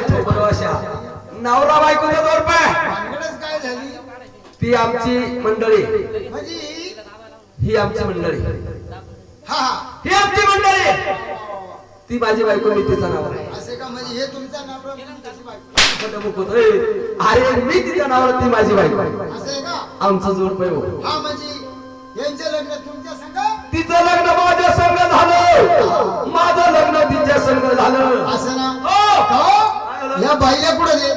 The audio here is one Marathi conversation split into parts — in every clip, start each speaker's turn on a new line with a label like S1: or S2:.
S1: थोबड अशा नवरा पाय.
S2: भानगडच काय झाली?
S1: ती आमची मंडळी. ही आमची मंडळी.
S2: हा हा.
S1: ही आमची मंडळी. ती माझी बायको मी तिचा आहे.
S2: म्हणजे हे बायको.
S1: अरे मी तिच्या नावावर ती माझी बायको आमचं जोड पाय हो.
S2: म्हणजे यांचे लग्न तुमच्या संग?
S1: तिचं लग्न माझ्या झालं माझं लग्न तिच्या संग झालं.
S2: असं ना?
S1: हो.
S2: हो? या बाईला कुठं दे?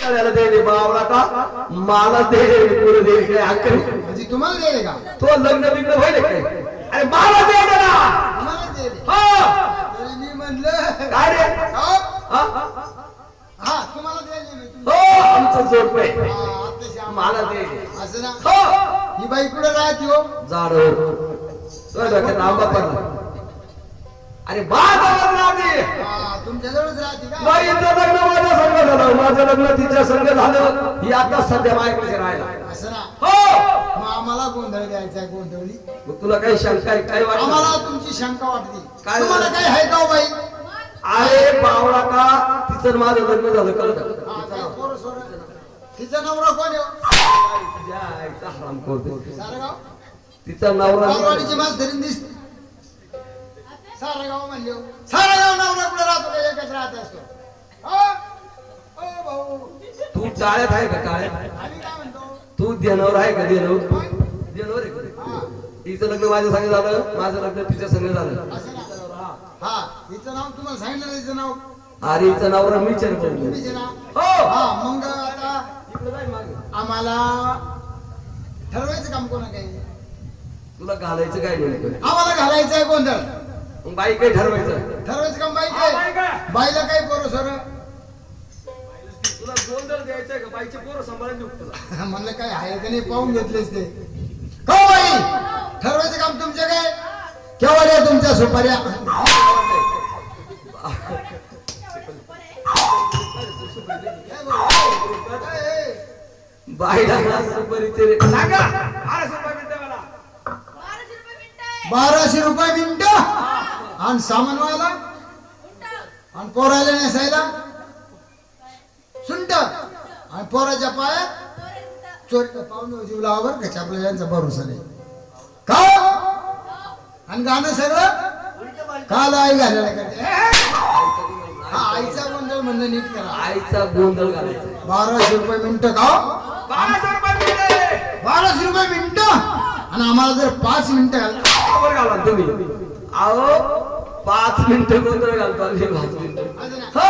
S1: त्याला दे रे बावला का? मला दे पुढे दे? काय अक्कल
S2: म्हणजे तुम्हाला दे का?
S1: तो लग्न बिग्न होईल काय अरे मला दे ना.
S2: तुम्हाला दे
S1: हो.
S2: तरी मी म्हणलं
S1: काय रे?
S2: हो?
S1: हा?
S2: तुम्हाला दे
S1: हो आमचं मला दे
S2: असं ना?
S1: हो.
S2: ही बाई कुठं राहते हो?
S1: डोक्यात आंबा पडला. अरे माझ्यावर राहते
S2: तुमच्याजवळच राहते
S1: बाईचं लग्न माझ्या संग झालं. माझं लग्न तिच्या संग झालं. ही आता सध्या माझ्याकडे राहायला
S2: असं ना?
S1: हो!
S2: आम्हाला गोंधळ द्यायचा गोंधळी.
S1: मग तुला काही शंका आहे काय वाटत?
S2: आम्हाला तुमची शंका वाटते.
S1: काय
S2: तुम्हाला
S1: झालं?
S2: काय आहे का हो बाई?
S1: अरे बावळा का? तिचं माझं लग्न झालं कळत?
S2: तिचा नवरा कोण हो? गाव?
S1: तिचा नवरा
S2: मारवाडीची मास धरून दिसते सारं गाव म्हणले. सारं गाव नवरा कुठे राहतो? का एकच राहत असतो. भाऊ.
S1: तू टाळ्यात आहे का टाळ्यात?
S2: आम्ही काय म्हणतो?
S1: तू देणवर आहे का देणवर देणवर आहे का?
S2: हा.
S1: तिचं लग्न माझ्या संग झालं माझं लग्न तिच्या संग झालं.
S2: हा. हिचं नाव तुम्हाला सांगितलं हिचं नाव?
S1: अरे हिचं
S2: नाव
S1: हो!
S2: हा मग आता. आम्हाला ठरवायचं काम कोणा काही?
S1: तुला घालायचं काय नेमकं?
S2: आम्हाला घालायचं आहे गोंधळ.
S1: मग बाई काय ठरवायचं
S2: ठरवायचं काम बाई
S1: हा, बाई
S2: काय
S1: काय?
S2: बाईला काय पोरं सर?
S1: तुला गोंधळ द्यायचंय का? बाईचे पोरं सांभाळून देऊ का तुला
S2: म्हणलं काय आहे का नाही पाहून घेतलेच ते. हो बाई? ठरवायचं काम तुमच्या काय? केव्हा द्या तुमच्या सुपाऱ्या?
S1: बाईला सुपारीचे रे सांगा! बाराशे रुपये मिळते मला.
S2: बाराशे रुपये मिनिट! आणि सामान व्हायला आणि पोरायला नेसायला. सुंट. आणि पोराच्या पायात. चोर पाहुणे जीव लावा बरं का आपल्या यांचा भरोसा नाही. का? आणि गाणं सगळं. काल आई घालायला करते? हा आईचा गोंधळ म्हणणं नीट करा.
S1: आईचा गोंधळ घालायचा.
S2: बाराशे रुपये मिनिट का?
S1: बाराशे रुपये
S2: मिनिट. आणि आम्हाला जर पाच मिनिटं घाला
S1: तुम्ही. अहो पाच मिनिटं गोंधळ घालतो आम्ही पाच मिनिटं? हो!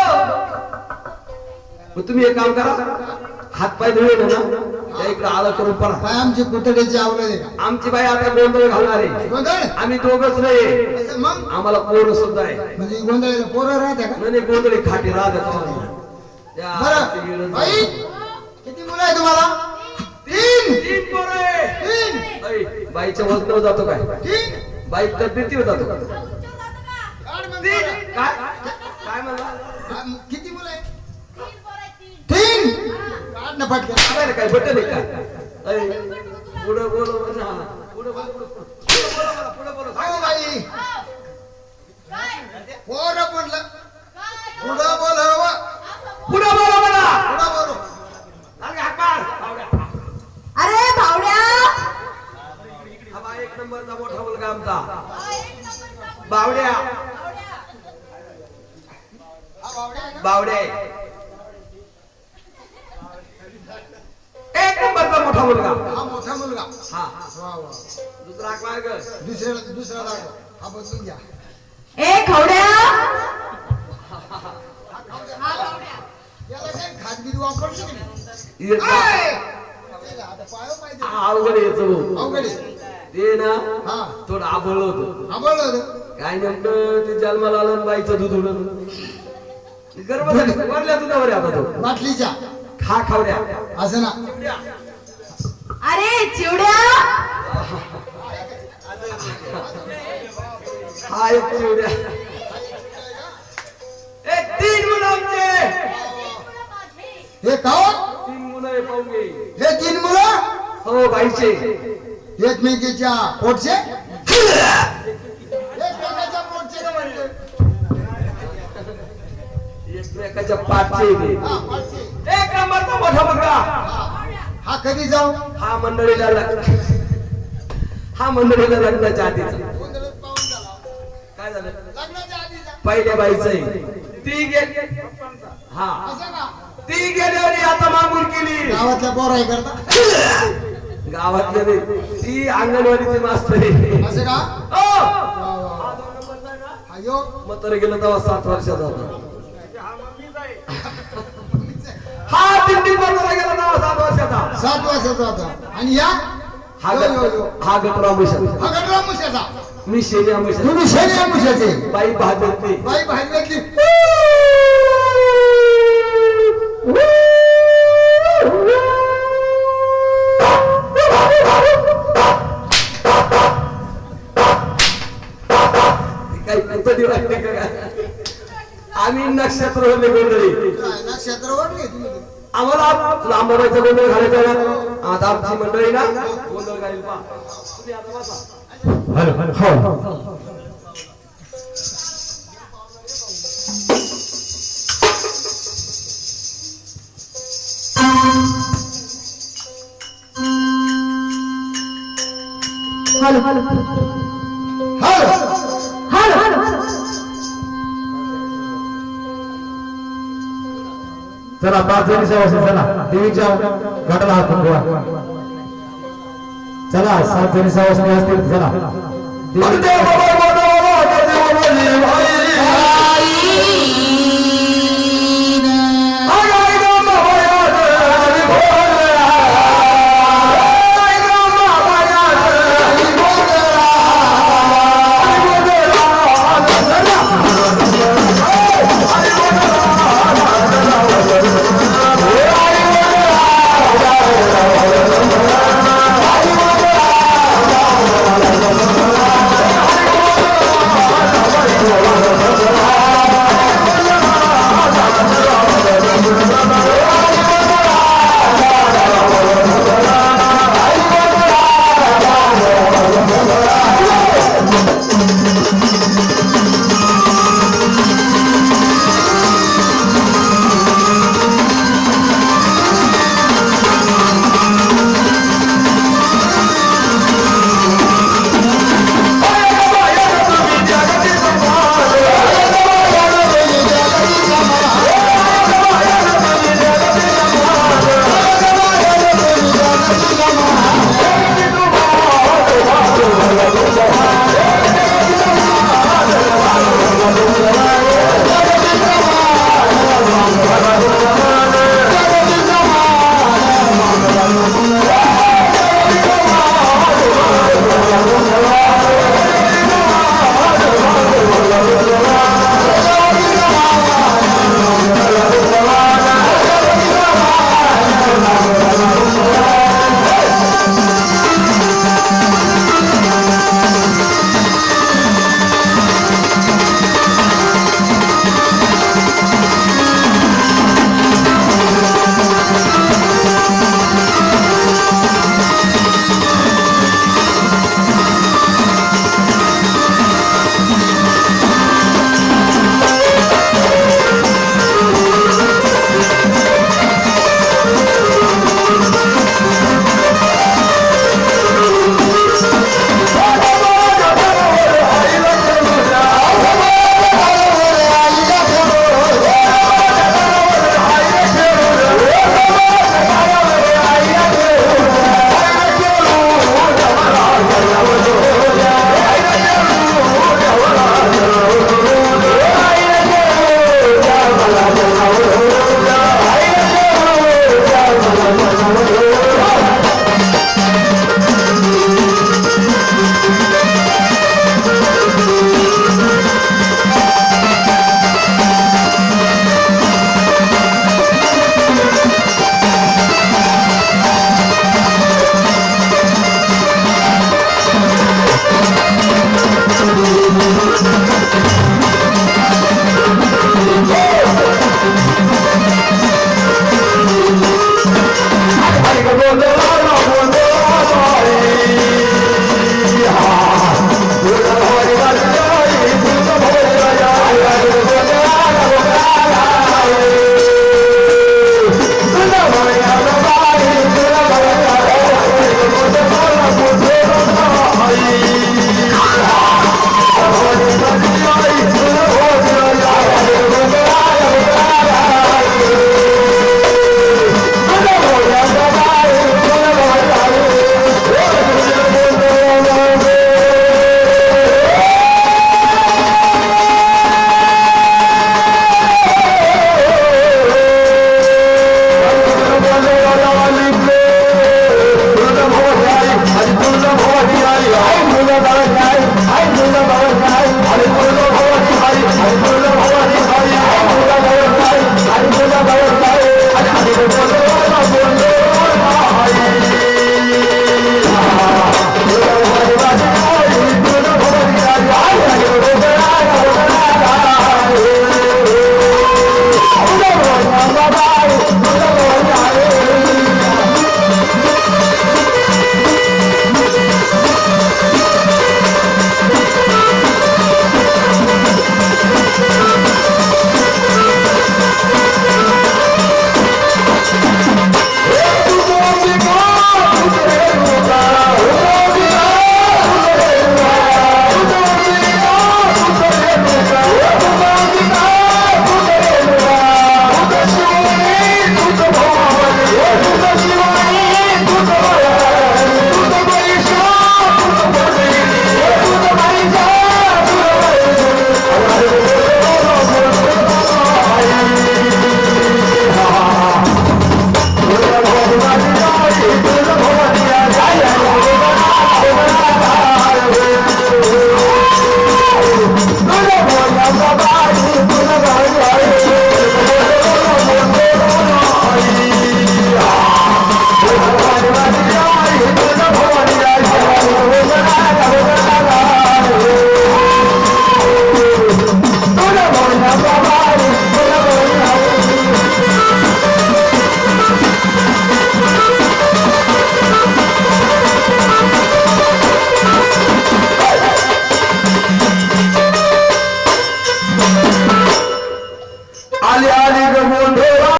S1: तुम्ही एक काम करा हात पाय धुळे ना इकडे आलं करून पडा
S2: काय आमची कुतडीची आवड
S1: आमची बाई आता गोंधळ घालणार आहे.
S2: गोंधळ?
S1: आम्ही दोघच नाही.
S2: मग?
S1: आम्हाला पोरं सुद्धा आहे.
S2: म्हणजे गोंधळ पोरं राहते का?
S1: म्हणे गोंधळी खाटी राहत.
S2: बरं. बाई किती मुलं आहे तुम्हाला? तीन.
S1: तीन पोरं. आहे.
S2: तीन
S1: बाईच्या वजनावर जातो काय?
S2: तीन.
S1: बाई तब्येतीवर जातो. का
S2: मग.
S1: काय? काय? म्हणला
S2: हा, किती मुलं आहे तीन काढ ना पटकन
S1: काय रे, काय बटन आहे का ऐ, पुढं बोल म्हणजे हा. पुढं बोल, पुढं बोल. पुढं बोला मला, पुढं बोला. सांग.
S2: हो. बाई पोरं म्हटलं पुढं बोलावं.
S1: पुढं बोला मला
S2: पुढं बोलू.
S1: सांग, हाक मार. आवड्या.
S3: अरे भावड्या.
S1: हा बा एक नंबरचा मोठा मुलगा आमचा. बावड्या बावड्या एक नंबरचा मोठा मुलगा.
S2: हा मोठा मुलगा.
S1: हा.
S2: वा वा
S1: दुसरा हाक मार गं.
S2: दुसऱ्या दुसरा दाखव हा बदलून घ्या.
S3: ए खवड्या.
S2: याला काय खाजगी वापरली की नाही.
S1: येत ना.
S2: ऐ! आता पायो पाहिजे.
S1: अवघड यायचं भाऊ.
S2: अवघड आहे.
S1: ते ना.
S2: हा.
S1: थोडं आबळ होत.
S2: आबळलं होतं.
S1: काय नेमकं ते जन्माला आलं आणि बाईचं दूध उडलं. गर्भ झाली. वरल्या आहे आता तो
S2: बाटलीच्या
S1: खा खावड्या
S2: असं ना.
S3: अरे चिवड्या!
S1: हा एक चिवड्या. ए तीन मुलं आमचे.
S2: हे काव?
S1: तीन मुलं आहे पाहून घे
S2: हे तीन मुलं?
S1: हो बाईचे.
S2: एकमेकीच्या पोटचे? हा, पाचशे.
S1: एक नंबरचा मोठा बघा
S2: हा कधी जाऊ
S1: हा मंडळीला लग्न हा मंडळीला लग्नाच्या आधीचा
S2: झाला.
S1: काय झालं
S2: आधी.
S1: पहिल्या बाईच ती गेली हा? ती गेल्यावर आता मागून केली
S2: गावातल्या पोराई करता
S1: गावातल्या नाही. ती अंगणवाडीची मास्तर आहे.
S2: हा.
S1: मग तर गेलं तेव्हा सात वर्षाचा होता गेला सात वर्षाचा.
S2: सात वर्षाचा होता. आणि या?
S1: हा
S2: यो, यो, यो.
S1: गट हा
S2: हा मुशाचा
S1: मी मुशा
S2: तुम्ही मुशाचे
S1: बाई भाजती
S2: बाई बाहेर घेतली
S1: काही कुतडी वाटते का? काय? आम्ही नक्षत्र होते
S2: वाढले तुम्ही.
S1: आम्हाला लांबवायचा गोंधळ घालायचा ना आता आमची मंडळी ना गोंधळ घालील पहा. तुम्ही आता बसा.
S3: हॅलो हॅलो हॅलो
S2: हॅलो
S4: चला पाच जणी सवासी चला. देवीच्या गटाला हात ठेवा चला सात जणी सवासी असतील चला. देवी-